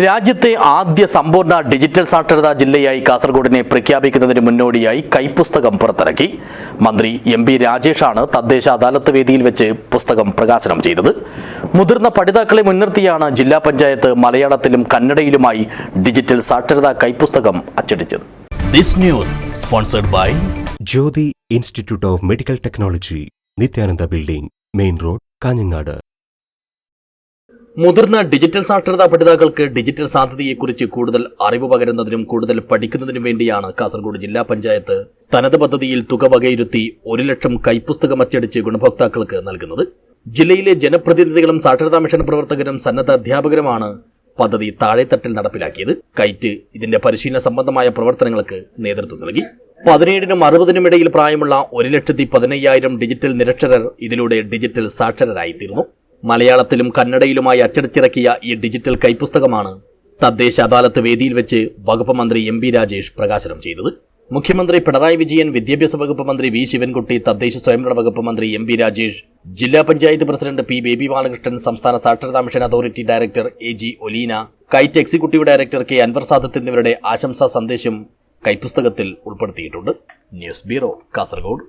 രാജ്യത്തെ ആദ്യ സമ്പൂർണ ഡിജിറ്റൽ സാക്ഷരതാ ജില്ലയായി കാസർഗോഡിനെ പ്രഖ്യാപിക്കുന്നതിന് മുന്നോടിയായി കൈപ്പുസ്തകം പുറത്തിറക്കി. മന്ത്രി എം പി രാജേഷാണ് തദ്ദേശ അദാലത്ത് വേദിയിൽ വെച്ച് പുസ്തകം പ്രകാശനം ചെയ്തത്. മുതിർന്ന പഠിതാക്കളെ മുൻനിർത്തിയാണ് ജില്ലാ പഞ്ചായത്ത് മലയാളത്തിലും കന്നഡയിലുമായി ഡിജിറ്റൽ സാക്ഷരതാ കൈപ്പുസ്തകം അച്ചടിച്ചത്. This news sponsored by Jyothi institute of medical technology Nithyananda building main road Kanhangad. മുതിർന്ന ഡിജിറ്റൽ സാക്ഷരതാ പഠിതാക്കൾക്ക് ഡിജിറ്റൽ സാധ്യതയെക്കുറിച്ച് കൂടുതൽ അറിവ് പകരുന്നതിനും കൂടുതൽ പഠിക്കുന്നതിനും വേണ്ടിയാണ് കാസർഗോഡ് ജില്ലാ പഞ്ചായത്ത് തനത് പദ്ധതിയിൽ തുക വകയിരുത്തി ഒരു ലക്ഷം കൈപ്പുസ്തകം അച്ചടിച്ച് ഗുണഭോക്താക്കൾക്ക് നൽകുന്നത്. ജില്ലയിലെ ജനപ്രതിനിധികളും സാക്ഷരതാ മിഷൻ പ്രവർത്തകരും സന്നദ്ധ അധ്യാപകരുമാണ് പദ്ധതി താഴെത്തട്ടിൽ നടപ്പിലാക്കിയത്. കൈറ്റ് ഇതിന്റെ പരിശീലന സംബന്ധമായ പ്രവർത്തനങ്ങൾക്ക് നേതൃത്വം നൽകി. പതിനേഴിനും അറുപതിനും ഇടയിൽ പ്രായമുള്ള ഒരു ലക്ഷത്തി പതിനയ്യായിരം ഡിജിറ്റൽ നിരക്ഷരർ ഇതിലൂടെ ഡിജിറ്റൽ സാക്ഷരരായിത്തീർന്നു. മലയാളത്തിലും കന്നഡയിലുമായി അച്ചടിച്ചിറക്കിയ ഈ ഡിജിറ്റൽ കൈപ്പുസ്തകമാണ് തദ്ദേശ അദാലത്ത് വേദിയിൽ വെച്ച് വകുപ്പ് മന്ത്രി എം പി രാജേഷ് പ്രകാശനം ചെയ്തത്. മുഖ്യമന്ത്രി പിണറായി വിജയൻ വിദ്യാഭ്യാസ വകുപ്പ് മന്ത്രി വി ശിവൻകുട്ടി തദ്ദേശ സ്വയംഭരണ വകുപ്പ് മന്ത്രി എം പി രാജേഷ് ജില്ലാ panchayat president P Baby Balakrishnan സംസ്ഥാന സാക്ഷരതാ mission authority director A G Olina kite executive director K Anvar Sadath എന്നിവരുടെ ആശംസാ സന്ദേശം കൈപ്പുസ്തകത്തിൽ ഉൾപ്പെടുത്തിയിട്ടുണ്ട്. News bureau Kasaragod.